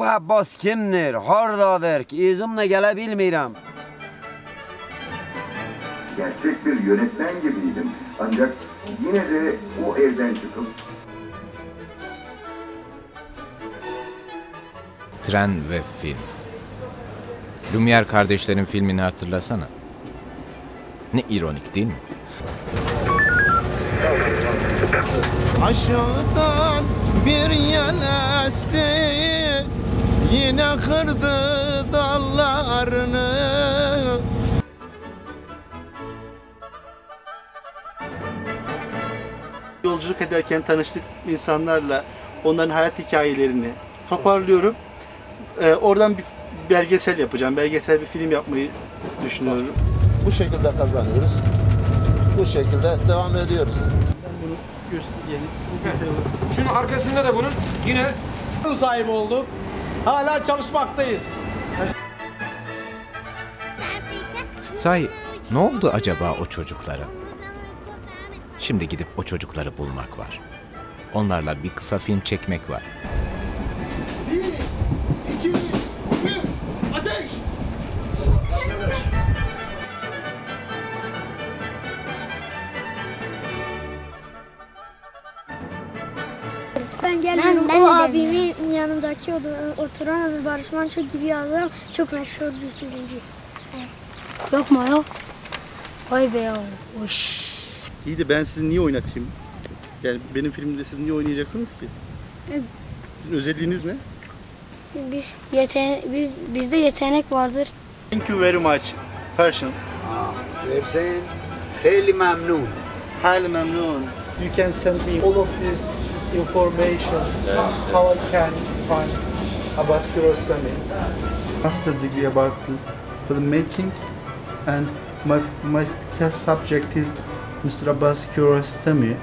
bu Abbas kimdir? Hardadır ki izimle gelebilmirəm. Gerçek bir yönetmen gibiydim. Ancak yine de o evden çıkıp Tren ve film. Lumière kardeşlerin filmini hatırlasana. Ne ironik değil mi? Aşağıdan bir yel esti Yine kırdı dallarını Yolculuk ederken tanıştık insanlarla onların hayat hikayelerini toparlıyorum. Ee, oradan bir belgesel yapacağım. Belgesel bir film yapmayı düşünüyorum. Bu şekilde kazanıyoruz. Bu şekilde devam ediyoruz. Ben bunu göstereyim. Şunun arkasında da bunun yine sahibi olduk. Hala çalışmaktayız. Sahi ne oldu acaba o çocuklara? Şimdi gidip o çocukları bulmak var. Onlarla bir kısa film çekmek var. Ben gelmiyorum. Ben, ben o abimin yani. yanındaki oturan Ömür Barış Manço gibi adam çok meşhur bir filmci. Evet. Yapma ya. Vay be ya. Hoş. İyi de ben sizi niye oynatayım? Yani benim filmimde siz niye oynayacaksınız ki? Sizin özelliğiniz ne? Biz yete biz bizde yetenek vardır. Thank you very much person. They're saying, Heli memnun. Heli memnun. You can send me all of these information. How I can find Abbas Kiarostami. Master degree about filmmaking and my, my test subject is Mr. Abbas Kiarostami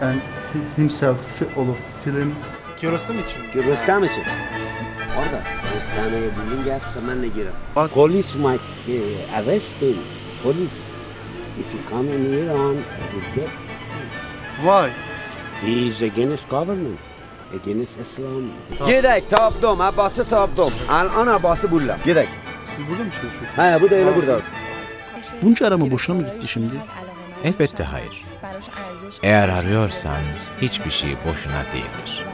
and he- himself all of film. Kiarostami için. Ki Rüstem için. Orada. Rüstem'e bildin gel hemen girelim. Bak- Police might uh, arrest him. Police. If he come in Iran, will get. Why? He is against government. Against Islam. Gidek tapdım. Abbas'ı tapdım. Al Abbas'ı bulla. Gidek. Siz burada mı çalışıyorsunuz? He bu da öyle burada. Bunca arama boşuna mı gitti şimdi? Elbette hayır. Eğer arıyorsan hiçbir şey boşuna değildir.